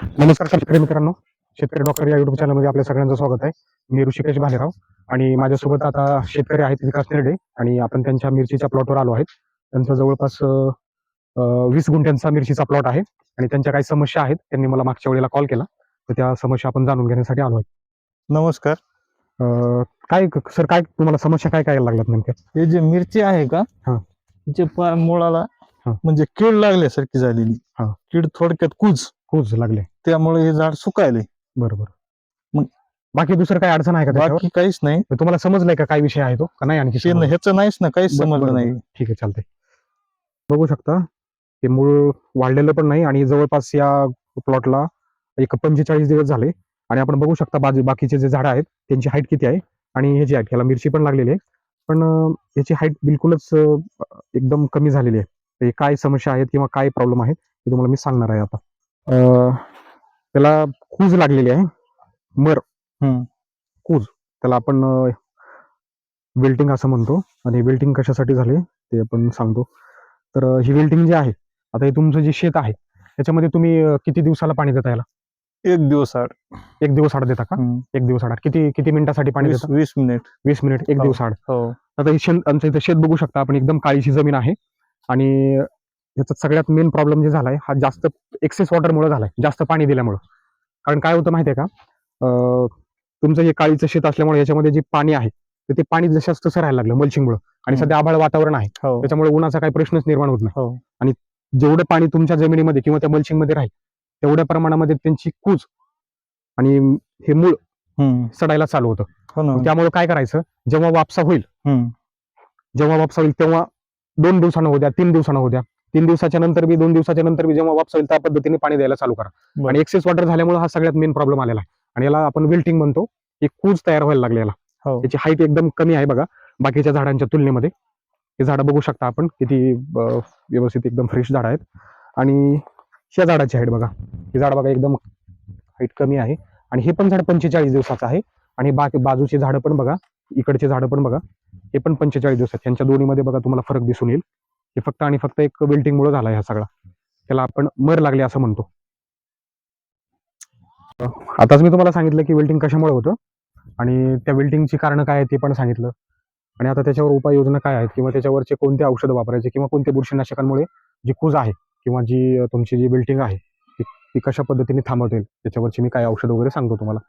नमस्कार शेतकरी मित्रांनो. शेतकरी डॉक्टर या युट्यूब चॅनलमध्ये आपल्या सगळ्यांचं स्वागत आहे. मी ऋषिकेश भालेराव आणि माझ्यासोबत आता शेतकरी आहेत विकास निर्डे आणि आपण त्यांच्या मिरचीच्या प्लॉटवर आलो आहेत. त्यांचा जवळपास वीस गुंठ्यांचा मिरचीचा प्लॉट आहे आणि त्यांच्या काही समस्या आहेत. त्यांनी मला मागच्या वेळेला कॉल केला. तर त्या समस्या आपण जाणून घेण्यासाठी आलो आहे. नमस्कार. अं, काय सर काय तुम्हाला समस्या काय काय लागल्यात नेमक्या? हे जे मिरची आहे का? हा. तिचे मुळाला. म्हणजे कीड लागल्यासारखी झालेली. हा. कीड थोडक्यात कुज. खूप लागले. त्यामुळे हे झाड सुकायले. बरोबर. मग- बाकी दुसरं काय अडचण आहे का त्याच्यावर? बाकी काहीच नाही. तुम्हाला समजलंय का काय विषय आहे तो? का नाही आणखी हे समजलं? ह्याचं नाहीच ना काहीच बरं, समजलं बरं, नाही. ठीक आहे चालतंय. बघू शकता हे मूळ वाढलेलं पण नाही आणि जवळपास या प्लॉटला एक पंचेचाळीस दिवस झाले. आणि आपण बघू शकता बाजू बाकीचे जे झाडं आहेत त्यांची हाईट किती आहे? आणि ह्याची हाईट याला मिरची पण लागलेली आहे. पण अं, याची हाईट बिलकुलच अं, एकदम कमी झालेली आहे. तर हे काय समस्या आहेत किंवा काय प्रॉब्लेम आहेत ते तुम्हाला मी सांगणार आहे आता. त्याला कूज लागलेली आहे. मर. कूज. त्याला आपण वेल्टिंग असं म्हणतो. आणि वेल्टिंग कशासाठी झाले ते आपण सांगतो. तर ही वेल्टिंग जी आहे आता हे तुमचं जे शेत आहे त्याच्यामध्ये तुम्ही किती दिवसाला पाणी देता याला? एक दिवस आड. एक दिवस आड देता का. एक दिवस आड. किती किती मिनिटासाठी पाणी देता? वीस मिनिट. वीस मिनिट एक हो. दिवस आड. हो. आता हे शेत आमचं इथं शेत बघू शकता आपण एकदम काळीची जमीन आहे. आणि याचा सगळ्यात मेन प्रॉब्लेम जे झालाय हा जास्त एक्सेस वॉटरमुळे झालाय जास्त पाणी दिल्यामुळं. कारण काय होतं माहितीये का? अं, तुमचं हे काळीचं शेत असल्यामुळे याच्यामध्ये जे पाणी आहे तर ते पाणी जशाच तसं राहायला लागलं मल्चिंगमुळे. आणि. सध्या आभाळ वातावरण आहे. हो. त्याच्यामुळे उन्हाचा काही प्रश्नच निर्माण होत नाही. हो. आणि जेवढं पाणी तुमच्या जमिनीमध्ये किंवा त्या मल्चिंगमध्ये राहील तेवढ्या प्रमाणामध्ये त्यांची कूज आणि हे मूळ. सडायला चालू होतं. हो त्यामुळे काय करायचं? जेव्हा वापसा होईल. जेव्हा वापसा होईल तेव्हा दोन दिवसानं होत्या तीन दिवसानं होत्या तीन दिवसाच्या नंतर बी दोन दिवसाच्या नंतर बी जेव्हा वापसा होईल त्या पद्धतीने पाणी द्यायला चालू करा. आणि एक्सेस वॉटर झाल्यामुळे हा सगळ्यात मेन प्रॉब्लेम आलेला आहे. आणि याला आपण विल्टिंग म्हणतो एक कूज तयार व्हायला लागले याला. हो. त्याची हाईट एकदम कमी आहे बघा बाकीच्या झाडांच्या तुलनेमध्ये. हे झाडं बघू शकता आपण किती व्यवस्थित एकदम फ्रेश झाड आहेत. आणि ह्या झाडाची हाईट बघा. हे झाड बघा एकदम हाईट कमी आहे. आणि हे पण झाड पंचेचाळीस दिवसाचं आहे. आणि बाकी बाजूचे झाडं पण बघा इकडचे झाडं पण बघा. हे पण पंचेचाळीस दिवसात यांच्या दोन्हीमध्ये बघा तुम्हाला फरक दिसून येईल. हे फक्त आणि फक्त एक वेल्टिंग मुळे झाला हा सगळा. त्याला आपण मर लागले असं म्हणतो. आताच मी तुम्हाला सांगितलं की वेल्टिंग कशामुळे होतं. आणि त्या वेल्टिंगची कारणं काय आहेत ते पण सांगितलं. आणि आता त्याच्यावर उपाययोजना काय आहेत किंवा त्याच्यावरचे कोणते औषधं वापरायचे किंवा कोणत्या बुरशीनाशकांमुळे जी कूज आहे किंवा जी तुमची जी बिल्डिंग आहे ती ती कशा पद्धतीने थांबवता येईल? त्याच्यावरची मी काय औषध वगैरे सांगतो तुम्हाला.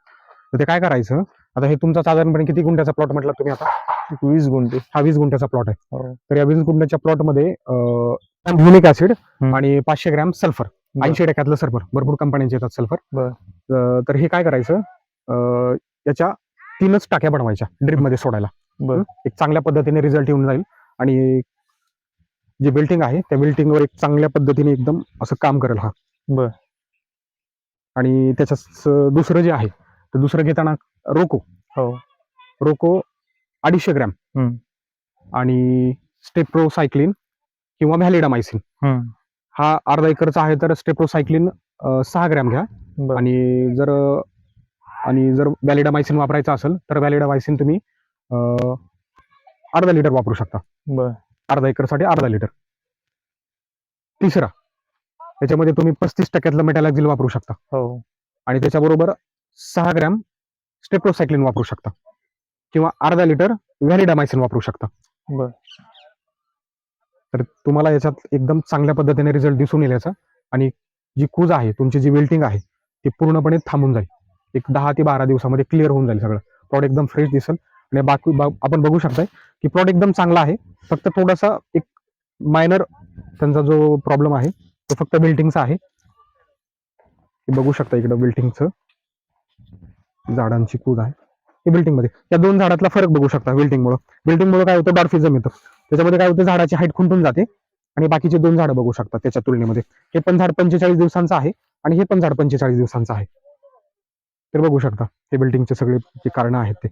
तर ते काय करायचं? आता हे तुमचा साधारणपणे किती गुंठ्याचा प्लॉट म्हटला तुम्ही आता? वीस गुंठे हा वीस गुंठ्याचा प्लॉट आहे हो तर या वीस गुंठ्याच्या प्लॉटमध्ये ह्युमिक ऍसिड. आणि पाचशे ग्रॅम सल्फर. ऐंशी टक्क्यातलं सल्फर भरपूर कंपन्यांचे येतात सल्फर. तर हे काय करायचं याच्या तीनच टाक्या बनवायच्या ड्रिपमध्ये सोडायला बरं. एक चांगल्या पद्धतीने रिझल्ट येऊन जाईल आणि जे बिल्टिंग आहे त्या बिल्टिंगवर एक चांगल्या पद्धतीने एकदम असं काम करेल हा बरं. आणि त्याच्या दुसरं जे आहे तर दुसरं घेताना रोको हो रोको अडीचशे ग्रॅम. आणि स्टेप्रोसायक्लिन किंवा व्हॅलिडामायसिन. हा अर्धा एकरचा आहे तर स्टेप्रोसायक्लिन सहा ग्रॅम घ्या. आणि जर आणि जर व्हॅलिडामायसिन वापरायचं असेल तर व्हॅलिडामायसिन तुम्ही अर्धा लिटर वापरू शकता. अर्धा एकरसाठी अर्धा लिटर तिसरा त्याच्यामध्ये तुम्ही पस्तीस टक्क्यातलं मेटॅलॅक्झिल वापरू शकता हो आणि त्याच्याबरोबर सहा ग्रॅम स्टेप्रोसायक्लिन वापरू शकता किंवा अर्धा लिटर व्हॅलिडामायसिन वापरू शकता. बरं. तर तुम्हाला याच्यात एकदम चांगल्या पद्धतीने रिझल्ट दिसून येईल याचा. आणि जी कूज आहे तुमची जी वेल्टिंग आहे ती पूर्णपणे थांबून जाईल. एक दहा ते बारा दिवसामध्ये क्लिअर होऊन जाईल सगळं. प्लॉट एकदम फ्रेश दिसेल. आणि बाकी आपण बघू शकताय की प्लॉट एकदम चांगला आहे. फक्त थोडासा एक मायनर त्यांचा जो प्रॉब्लेम आहे तो फक्त बिल्टिंगचा आहे. बघू शकता इकडं बिल्टिंगचं झाडांची कूज आहे. हे बिल्डिंगमध्ये. या दोन झाडातला फरक बघू शकता बिल्डिंग मुळे. बिल्डिंग मुळे काय होतं? डॉर्फिझम येतं. त्याच्यामध्ये काय होतं? झाडाची हाईट खुंटून जाते. आणि बाकीचे दोन झाडं बघू शकता त्याच्या तुलनेमध्ये. हे पण झाड पंचेचाळीस दिवसांचं आहे आणि हे पण झाड पंचेचाळीस दिवसांचं आहे. तर बघू शकता हे बिल्डिंगचे सगळे जे कारण आहेत ते.